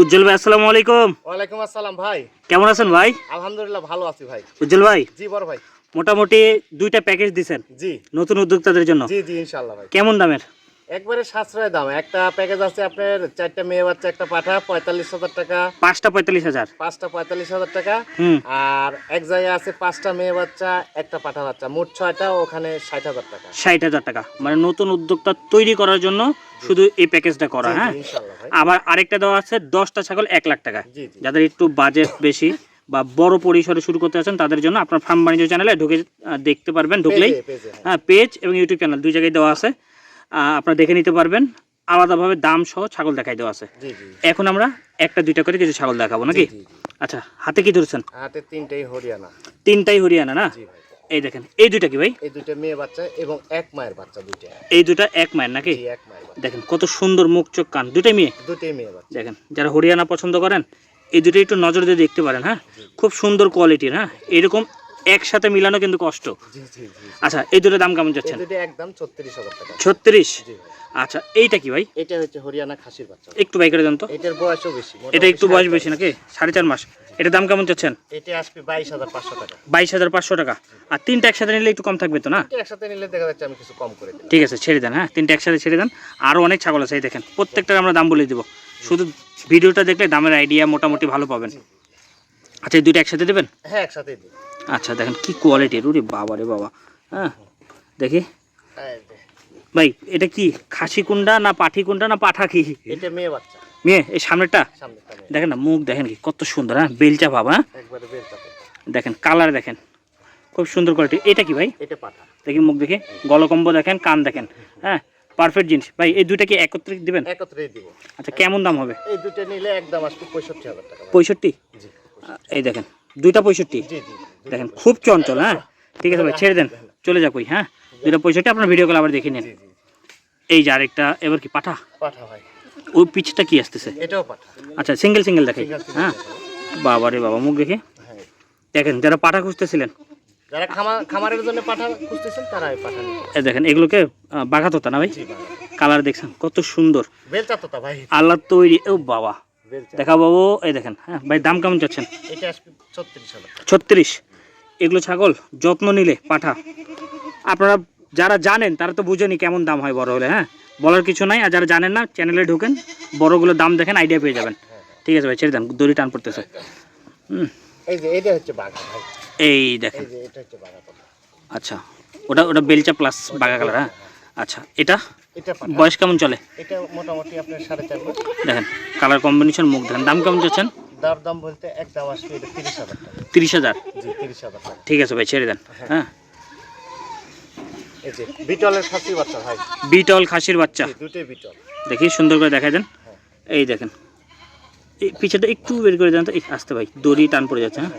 উজ্জ্বল ভাই আসসালামু আলাইকুম। ওয়ালাইকুম আসসালাম ভাই। কেমন আছেন ভাই? আলহামদুলিল্লাহ ভালো আছি ভাই। উজ্জ্বল ভাই জি বড় ভাই। মোটামুটি দুইটা প্যাকেজ দিছেন। জি। নতুন উদ্যোক্তাদের জন্য। জি জি ইনশাআল্লাহ ভাই। কেমন দামের? একবারে সাশ্রয় দাম। একটা প্যাকেজ আছে আপনার চারটা মেয়ে বাচ্চা একটা পাঠা পঁয়তাল্লিশ হাজার টাকা। পাঁচটা পঁয়তাল্লিশ হাজার? পাঁচটা পঁয়তাল্লিশ হাজার টাকা। আর এক জায়গায় আছে পাঁচটা মেয়ে বাচ্চা একটা পাঠা বাচ্চা। মোট ছয়টা ওখানে ষাট হাজার টাকা। ষাট হাজার টাকা। মানে নতুন উদ্যোক্তা তৈরি করার জন্য শুধু এই প্যাকেজটা করা হ্যাঁ? আবার আরেকটা দেওয়া আছে দশটা ছাগল এক লাখ টাকা। যাদের একটু বাজেট বেশি বা বড় পরিসরে শুরু করতে আছেন তাদের জন্য আপনার ফার্ম বাণিজ্য চ্যানেলে ঢুকে দেখতে পারবেন ঢুকলেই পেজে, পেজে, হ্যাঁ। হ্যাঁ পেজ এবং ইউটিউব চ্যানেল দুই জায়গায় দেওয়া আছে। আপনারা দেখে নিতে পারবেন। আলাদাভাবে দাম সহ ছাগল দেখাই দেওয়া আছে। এখন আমরা একটা দুইটা করে কিছু ছাগল দেখাবো নাকি। আচ্ছা হাতে কি ধরছেন? হাতে তিনটাই হরিয়ানা। তিনটাই হরিয়ানা না? এই দেখেন এই দুইটা কি ভাই? এই দুটো মেয়ে বাচ্চা এবং এক মায়ের বাচ্চা দুইটা। এই দুইটা এক মায়ের নাকি? এক মায়ের দেখেন কত সুন্দর মুখ চোখ কান। দুটাই মেয়ে? দুটোই মেয়ে বাচ্চা। দেখেন যারা হরিয়ানা পছন্দ করেন এই দুটো একটু নজর দিয়ে দেখতে পারেন হ্যাঁ? খুব সুন্দর কোয়ালিটির হ্যাঁ এরকম একসাথে মিলানো কিন্তু কষ্ট। আচ্ছা এই দুটো দাম কেমন দুটো একদম ছত্রিশ হাজার টাকা। ছত্রিশ? আচ্ছা এইটা কি ভাই? এটা হচ্ছে হরিয়ানা খাসির বাচ্চা। একটু বাই করে দেন তো। এটার বয়সও বেশি এটা একটু বয়স বেশি নাকি? সাড়ে চার মাস। এটার দাম কেমন চাচ্ছেন এটা আসবে বাইশ হাজার পাঁচশো টাকা। বাইশ হাজার পাঁচশো টাকা। আর তিনটা একসাথে নিলে একটু কম থাকবে তো না? একসাথে নিলে দেখা যাচ্ছে আমি কিছু কম করে ঠিক আছে ছেড়ে দেন হ্যাঁ? তিনটা একসাথে ছেড়ে দেন। আরও অনেক ছাগল আছে এই দেখেন। প্রত্যেকটার আমরা দাম বলে দেবো। শুধু ভিডিওটা দেখলে দামের আইডিয়া মোটামুটি ভালো পাবেন। আচ্ছা এই দুইটা একসাথে দেবেন? হ্যাঁ একসাথে দিই আচ্ছা দেখেন কি কোয়ালিটির ওরে বাবা রে বাবা। হ্যাঁ দেখি। ভাই এটা কি খাসি কুন্ডা না পাঠি কুন্ডা না পাঠা কি? এটা মেয়ে বাচ্চা। মেয়ে এই সামনেরটা? সামনে দেখেন না মুখ দেখেন কি কত সুন্দর হ্যাঁ বেলচা ভাব হ্যাঁ। দেখেন কালার দেখেন খুব সুন্দর কোয়ালিটি এটা কি ভাই? এটা পাঠা। দেখি মুখ দেখে গলকম্ব দেখেন কান দেখেন হ্যাঁ পারফেক্ট জিনিস। ভাই এই দুইটা কি একত্রে দিবেন? একত্রেই দিব। আচ্ছা কেমন দাম হবে? এই দুটো নিলে একদম আসবে পঁয়ষট্টি হাজার টাকা। পঁয়ষট্টি? জি এই দেখেন দুইটা পঁয়ষট্টি। দেখেন খুব চঞ্চল হ্যাঁ? ঠিক আছে ভাই ছেড়ে দেন চলে যাক ওই হ্যাঁ? দুইটা পঁয়ষট্টি আপনার ভিডিও কল আবার দেখে নিন। এই যে আরেকটা এবার কি পাঠা? পাঠা ভাই। ওই পিছটা কি আসতেছে? এটাও পাঠা। আচ্ছা সিঙ্গেল সিঙ্গেল single হ্যাঁ। বাবা রে বাবা মুখ দেখে। হ্যাঁ। দেখেন যারা পাঠা খুঁজতেছিলেন। যারা খামারের জন্য পাঠা খুঁজতেছেন তারা পাঠা এই দেখেন এগুলোকে না ভাই? কালার দেখছেন কত সুন্দর। বেলচা ভাই। আল্লাহ তৈরি ও বাবা। দেখা বাবু এই দেখেন হ্যাঁ ভাই দাম কেমন চাচ্ছেন? ছত্রিশ এগুলো ছাগল যত্ন নিলে পাঠা। আপনারা যারা জানেন তারা তো বুঝেনি কেমন দাম হয় বড় হলে হ্যাঁ? বলার কিছু নাই আর যারা জানেন না চ্যানেলে ঢোকেন বড়গুলোর দাম দেখেন আইডিয়া পেয়ে যাবেন। ঠিক আছে ভাই ছেড়ে দেন দড়ি টান পড়তেছে। হুম। এই দেখেন। আচ্ছা ওটা ওটা বেলচা প্লাস বাঘা কালার হ্যাঁ। আচ্ছা এটা? এটা বয়স কেমন চলে? এটা মোটামুটি আপনার সাড়ে চার মাস দেখেন কালার কম্বিনেশন মুখ দেখেন। দাম কেমন চাচ্ছেন? দার দাম বলতে এক দাম আসবে এটা তিরিশ হাজার টাকা। তিরিশ হাজার? জি তিরিশ হাজার টাকা। ঠিক আছে ভাই ছেড়ে দেন। হ্যাঁ। এই যে বিটলের খাসি বাচ্চা ভাই। বিটল খাসির বাচ্চা। দুটোই বিটল। দেখি সুন্দর করে দেখাই দেন। এই দেখেন। এই পিছেটা একটু বের করে দেন তো। এই আসতে ভাই দড়ি টান পড়ে যাচ্ছে হ্যাঁ।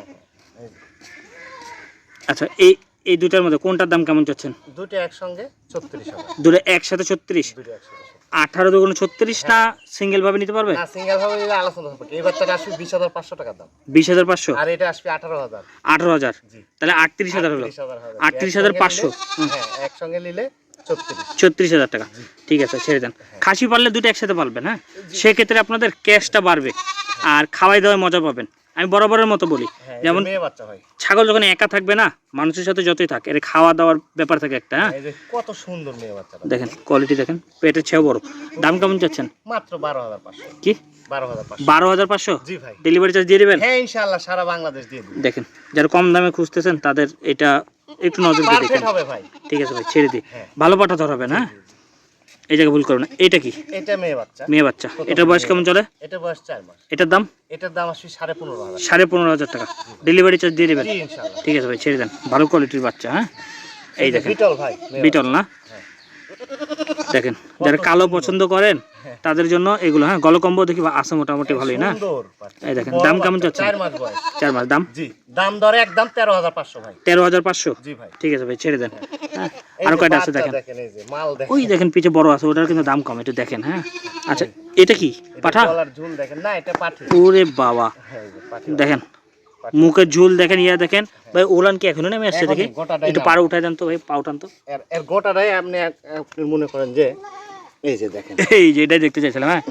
আচ্ছা এই এই দুটার মধ্যে কোনটার দাম কেমন চাচ্ছেন? দুটো একসঙ্গে ছত্রিশ দুটো একসাথে ছত্রিশ? আঠারো দুগুণ ছত্রিশ না সিঙ্গেল ভাবে নিতে পারবে? না সিঙ্গেল ভাবে নিলে আলোচনা হবে। এই বাচ্চাটা আসবে বিশ হাজার পাঁচশো টাকা দাম। বিশ হাজার পাঁচশো? আর এটা আসবে আঠারো হাজার। আঠারো হাজার? তাহলে আটত্রিশ হাজার হলো। আটত্রিশ হাজার পাঁচশো। হ্যাঁ একসঙ্গে নিলে ছত্রিশ। ছত্রিশ হাজার টাকা। ঠিক আছে ছেড়ে দেন। খাসি পারলে দুটো একসাথে পারবেন হ্যাঁ? সেক্ষেত্রে আপনাদের ক্যাশটা বাড়বে। আর খাওয়াই দাওয়ায় মজা পাবেন। আমি বরাবরের মতো বলি। হ্যাঁ যেমন বাচ্চা ছাগল যখন একা থাকবে না মানুষের সাথে যতই থাকে এর খাওয়া দাওয়ার ব্যাপার থাকে একটা হ্যাঁ? কত সুন্দর মেয়ে বাচ্চাটা দেখেন কোয়ালিটি দেখেন পেটের ছেও বড়। দাম কেমন চাচ্ছেন? মাত্র বারো হাজার পাঁচশো। কি? বারো হাজার পাঁচশো। জি ভাই। ডেলিভারি চার্জ দিয়ে দেবেন? হ্যাঁ ইনশাল্লাহ সারা বাংলাদেশ দিয়ে দেখেন যারা কম দামে খুঁজতেছেন তাদের এটা একটু নজর দিয়ে দেখেন। পারফেক্ট হবে ভাই। ঠিক আছে ভাই ছেড়ে দিই। হ্যাঁ। ভালো পাঠা ধরাবেন হ্যাঁ? এই ভুল করবেন না। এটা কি? এটা মেয়ে বাচ্চা। মেয়ে বাচ্চা। এটার বয়স কেমন চলে? এটা বয়স চার মাস। এটার দাম? এটার দাম আসবে সাড়ে পনেরো হাজার। সাড়ে পনেরো হাজার টাকা। ডেলিভারি চার্জ দিয়ে দেবেন? ঠিক আছে ভাই ছেড়ে দেন। ভালো কোয়ালিটির বাচ্চা হ্যাঁ? এই দেখেন। বিটল ভাই বিটল না। দেখেন যারা কালো পছন্দ করেন হ্যাঁ। তাদের জন্য এগুলো হ্যাঁ? গলকম্ব দেখি আছে মোটামুটি ভালোই না? এই দেখেন, দাম কেমন চাচ্ছেন? চার মাস দাম? জি দাম দরে একদম তেরো হাজার পাঁচশো ভাই। তেরো হাজার পাঁচশো? জি ভাই। ঠিক আছে ভাই ছেড়ে দেন। হ্যাঁ? আরও কয়টা আছে দেখেন? দেখেন এই যে মাল দেখেন। ওই দেখেন পিছে বড় আছে ওটার কিন্তু দাম কম একটু দেখেন হ্যাঁ? আচ্ছা এটা কি? পাঠা? গলার ঝুল দেখেন। না এটা পাঠি। ওরে বাবা। হ্যাঁ দেখেন মুখের ঝুল দেখেন ইয়া দেখেন। ভাই ওলান কি এখনও নেমে আসছে দেখি? একটু। পাড়ে উঠাই দেন তো ভাই পা উঠান তো। এর গোটাটাই আপনি মনে করেন যে এই যে দেখেন। এই যে এটাই দেখতে চাইছিলাম হ্যাঁ?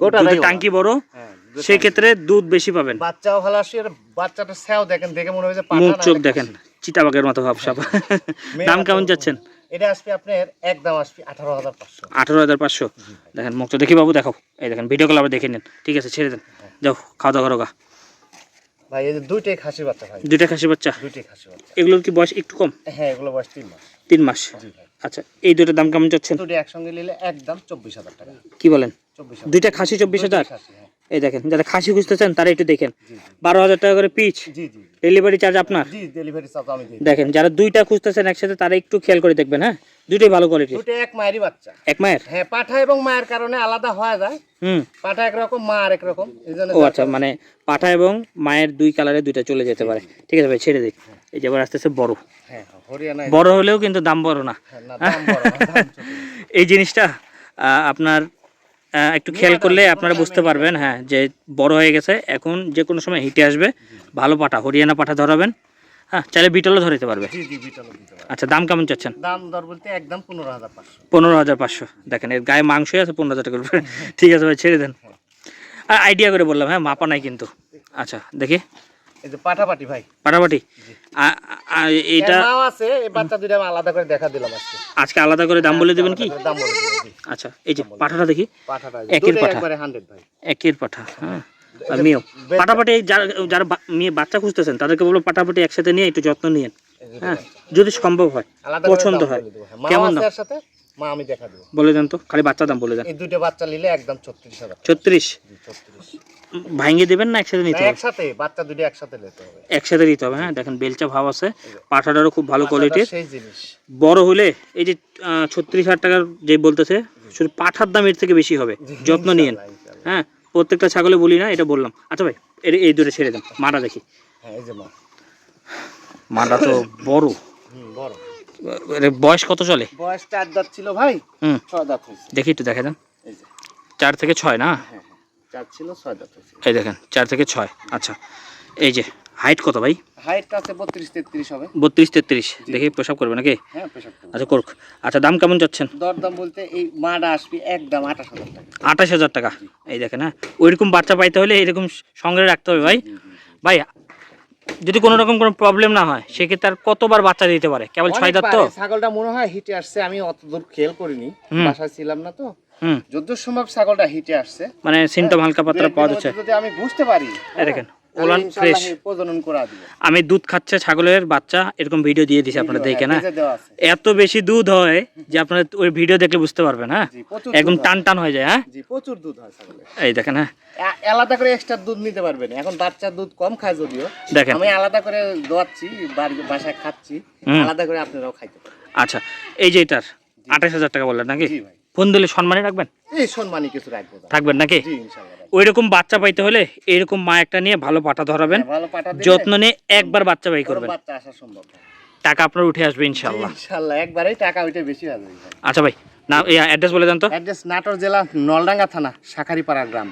গোটাটাই টাঙ্কি বড় হ্যাঁ সেই ক্ষেত্রে দুধ বেশি পাবেন। বাচ্চাও ভালো আসবে আর বাচ্চাটা স্যাও দেখেন দেখে মনে হয় যে পাঠা মুখ না চোখ দেখেন। চিতাবাগের মতো ভাব সব দাম কেমন যাচ্ছেন এটা আসবে আপনার একদম আসবে আঠারো হাজার পাঁচশো। আঠারো হাজার পাঁচশো? দেখেন মুখটা দেখি বাবু দেখো। এই দেখেন ভিডিও কল আবার দেখে নিন। ঠিক আছে ছেড়ে দেন। যাও খাওয়া দাওয়া করো গা। ভাই এই যে দুইটাই খাসি বাচ্চা ভাই। দুইটা খাসি বাচ্চা? দুইটাই খাসি বাচ্চা। এগুলোর কি বয়স একটু কম? হ্যাঁ এগুলো বয়স তিন মাস। তিন মাস? আচ্ছা এই দুটোর দাম কেমন যাচ্ছেন দুটো একসঙ্গে নিলে একদম চব্বিশ হাজার টাকা। কি বলেন? চব্বিশ দুইটা খাসি চব্বিশ হাজার? হ্যাঁ। এই দেখেন যারা খাসি খুঁজতেছেন তারা একটু দেখেন। বারো হাজার টাকা করে পিচ। ডেলিভারি চার্জ আপনার? ডেলিভারি চার্জ আমি দেখেন যারা দুইটা খুঁজতেছেন একসাথে তারা একটু খেয়াল করে দেখবেন হ্যাঁ? দুইটাই ভালো কোয়ালিটির দুটো এক মায়েরই বাচ্চা। এক মায়ের? হ্যাঁ পাঠা এবং মায়ের কারণে আলাদা হওয়া যায়। হুম। পাঠা একরকম মা আরেক রকম এই জন্য ও আচ্ছা মানে পাঠা এবং মায়ের দুই কালারে দুইটা চলে যেতে পারে। ঠিক আছে ভাই ছেড়ে দিই। এই যে এবার আসতেছে বড়। হ্যাঁ বড় হলেও কিন্তু দাম বড় না। হ্যাঁ। এই জিনিসটা আপনার একটু খেয়াল করলে আপনারা বুঝতে পারবেন হ্যাঁ যে বড় হয়ে গেছে এখন যে কোনো সময় হিটে আসবে ভালো পাঠা হরিয়ানা পাঠা ধরাবেন। হ্যাঁ চাইলে বিটলও ধরিতে পারবে। আচ্ছা দাম কেমন চাচ্ছেন? দাম দর বলতে একদম পনেরো হাজার পাঁচশো। পনেরো হাজার পাঁচশো। দেখেন এর গায়ে মাংসই আছে পনেরো হাজার উপরে ঠিক আছে ভাই ছেড়ে দেন। আর আইডিয়া করে বললাম হ্যাঁ মাপা নাই কিন্তু। আচ্ছা দেখি। এই যে ভাই। পাটাপাটি? আছে এই বাচ্চা দুইটা আমি আলাদা করে দেখা দিলাম আজকে। আজকে আলাদা করে দাম বলে দেবেন কি? দাম বলে দিলাম, আচ্ছা এই যে পাঠাটা দেখি। পাঠাটা একের পাঠা। একবারে হান্ড্রেড ভাই। একের পাঠা হ্যাঁ। মেয়েও। পাটাপাটি যারা যারা মেয়ে বাচ্চা খুঁজতেছেন তাদেরকে বলব পাটাপাটি একসাথে নিয়ে একটু যত্ন নিয়েন। হ্যাঁ যদি সম্ভব হয় পছন্দ হয়। কেমন দাম? সাথে মা আমি দেখা দেবো। বলে দেন তো খালি বাচ্চা দাম বলে দেন। এই দুটো বাচ্চা নিলে একদম ছত্রিশ হাজার ছত্রিশ? ছত্রিশ। ভাঙিয়ে দেবেন না একসাথে নিতে হবে? একসাথে বাচ্চা দুটো একসাথে নিতে হবে। একসাথে দিতে হবে হ্যাঁ? দেখেন বেলচা ভাব আছে পাঠাটারও খুব ভালো কোয়ালিটির সেই জিনিস। বড় হলে এই যে ছত্রিশ হাজার টাকার যে বলতেছে শুধু পাঠার দাম এর থেকে বেশি হবে যত্ন নিয়েন। হ্যাঁ? প্রত্যেকটা ছাগলে বলি না এটা বললাম। আচ্ছা ভাই এর- এই দূরে ছেড়ে দেন মাটা দেখি। হ্যাঁ এই যে মা। মাটা তো বড়। হুম বড়। বয়স কত চলে? বয়স চার দাঁত ছিল ভাই হুম। দাঁত দেখি একটু দেখে দেন। চার থেকে ছয় না? হ্যাঁ। চার ছিল ছয় দাঁত এই দেখেন চার থেকে ছয়। আচ্ছা এই যে হাইট কত ভাই? হাইটটা আছে বত্রিশ তেত্রিশ হবে। বত্রিশ তেত্রিশ। দেখি পেশাব করবে নাকি? হ্যাঁ পেশাব আচ্ছা করুক। আচ্ছা দাম কেমন যাচ্ছেন? দরদাম বলতে এই মাটা আসবে একদম আঠাশ হাজার টাকা। আঠাশ হাজার টাকা। এই দেখেন হ্যাঁ ওইরকম বাচ্চা পাইতে হলে এরকম সঙ্গে রাখতে হবে ভাই। ভাই যদি কোনো রকম কোনো প্রবলেম না হয় সেক্ষেত্রে আর কতবার বাচ্চা দিতে পারে? কেবল ছয় দাঁত তো? ছাগলটা মনে হয় হিটে আসছে আমি অত দূর খেয়াল করিনি। বাসায় ছিলাম না তো। যদ্দূর সম্ভব ছাগলটা হিটে আসছে। মানে সিমটম হালকা পাতলা পাওয়া যাচ্ছে। যদি আমি বুঝতে পারি দেখেন ওলান ফ্রেশ। প্রজনন করা দিব। আমি দুধ খাচ্ছে ছাগলের বাচ্চা এরকম ভিডিও দিয়ে দিছি আপনারা দেখে হ্যাঁ, না। এত বেশি দুধ হয় যে আপনারা ওই ভিডিও দেখলে বুঝতে পারবেন হ্যাঁ? একদম টান টান হয়ে যায় হ্যাঁ? জি প্রচুর দুধ হয় ছাগলের এই দেখেন হ্যাঁ? আলাদা করে এক্সট্রা দুধ নিতে পারবেন। এখন বাচ্চার দুধ কম খায় যদিও। দেখেন। আমি আলাদা করে দোয়াচ্ছি বাসায় খাচ্ছি। আলাদা করে আপনারাও খাইতে পারেন। আচ্ছা এই যে এটার আঠাশ হাজার টাকা বললেন নাকি? জি ভাই। ফোন দিলে সম্মানে রাখবেন? এই সম্মানই কিছু রাখব থাকবেন নাকি? ইনশাআল্লাহ। ওই রকম বাচ্চা পাইতে হলে এরকম মা একটা নিয়ে ভালো পাটা ধরাবেন হ্যাঁ, যত্ন নিয়ে একবার বাচ্চা বাই করবেন। বাচ্চা আসা সম্ভব। টাকা আপনার উঠে আসবে ইনশাল্লাহ ইনশাআল্লাহ একবারেই টাকা উঠে বেশি আসবে। আচ্ছা ভাই না এই অ্যাড্রেস বলে দেন তো। অ্যাড্রেস নাটোর জেলা নলডাঙ্গা থানা শাখারিপাড়া গ্রাম।